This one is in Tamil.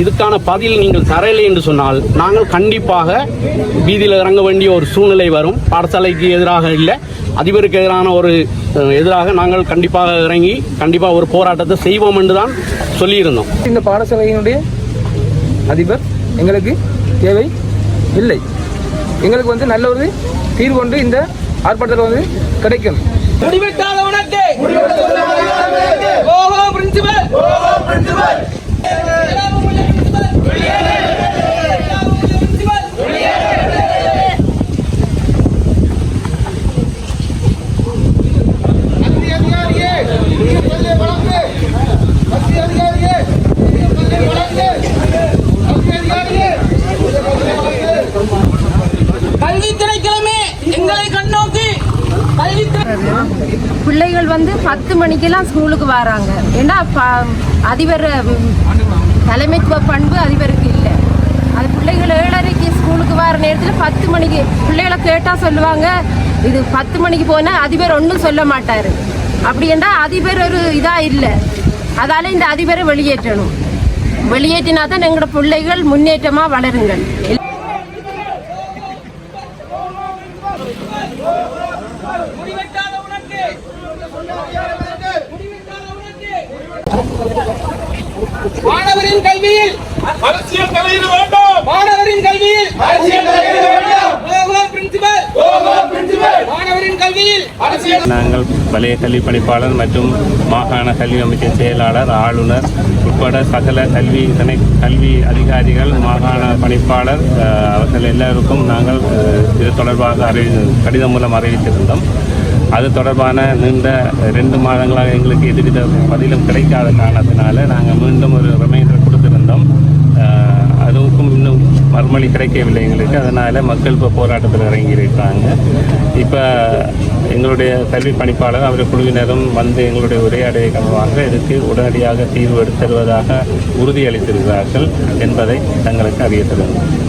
இதுக்கான பதில் நீங்கள் தரவில்லை என்று சொன்னால் நாங்கள் கண்டிப்பாக வீதியில் இறங்க வேண்டிய ஒரு சூழ்நிலை வரும். பாடசாலைக்கு எதிராக இல்லை. அதிபருக்கு எதிரான ஒரு எதிராக நாங்கள் கண்டிப்பாக இறங்கி கண்டிப்பாக ஒரு போராட்டத்தை செய்வோம் என்று தான் சொல்லியிருந்தோம். இந்த பாடசாலையினுடைய அதிபர் எங்களுக்கு தேவை இல்லை. எங்களுக்கு வந்து நல்ல ஒரு தீர்வு கொண்டு இந்த ஆர்ப்பாட்டத்தில் வந்து கிடைக்கும். முடிவெட்டாத உனக்கு! பிள்ளைகள் வந்து பத்து மணிக்கெல்லாம் ஸ்கூலுக்கு வராங்க. ஏன்னா ப- அதிபர் தலைமைத்துவ பண்பு அதிபருக்கு இல்லை. அது பிள்ளைகள் ஏழரைக்கு ஸ்கூலுக்கு வர நேரத்தில் பத்து மணிக்கு பிள்ளைகளை கேட்டால் சொல்லுவாங்க இது பத்து மணிக்கு போனால் அதிபர் ஒன்றும் சொல்ல மாட்டார். அப்படி என்றால் அதிபர் ஒரு இதாக இல்லை. அதால் இந்த அதிபரை வெளியேற்றணும். வெளியேற்றினா தான் எங்களோட பிள்ளைகள் முன்னேற்றமாக வளருங்கள் முடிவெட்டாத உனக்கு முடிவெட்டாத உனக்கு மாணவரின் கல்வியில் அரசியல் தலையீடு வேண்டாம். மாணவரின் கல்வியில் அரசியல் தலையீடு வேண்டாம். நாங்கள் வலய கல்வி பணிப்பாளர் மற்றும் மாகாண கல்வி அமைச்சின் செயலாளர் ஆளுநர் உட்பட சகல கல்வி திணை கல்வி அதிகாரிகள் மாகாண பணிப்பாளர் அவர்கள் எல்லாருக்கும் நாங்கள் இது தொடர்பாக அறி கடிதம் மூலம் அறிவித்திருந்தோம். அது தொடர்பான நீண்ட ரெண்டு மாதங்களாக எங்களுக்கு எதுவித பதிலும் கிடைக்காத காரணத்தினால நாங்கள் மீண்டும் ஒரு ரிமைண்டர் கொடுத்திருந்தோம். அதுவுக்கும் இன்னும் மறுமொழி கிடைக்கவில்லை எங்களுக்கு. அதனால் மக்கள் இப்போ போராட்டத்தில் இறங்கியிருக்காங்க. இப்போ எங்களுடைய கல்வி பணிப்பாளர் அவர் குழுவினரும் வந்து எங்களுடைய உரையாடைய கனவாக இதுக்கு உடனடியாக தீர்வு எடுத்து தருவதாக உறுதியளித்திருக்கிறார்கள் என்பதை தங்களுக்கு அறிய தருகிறோம்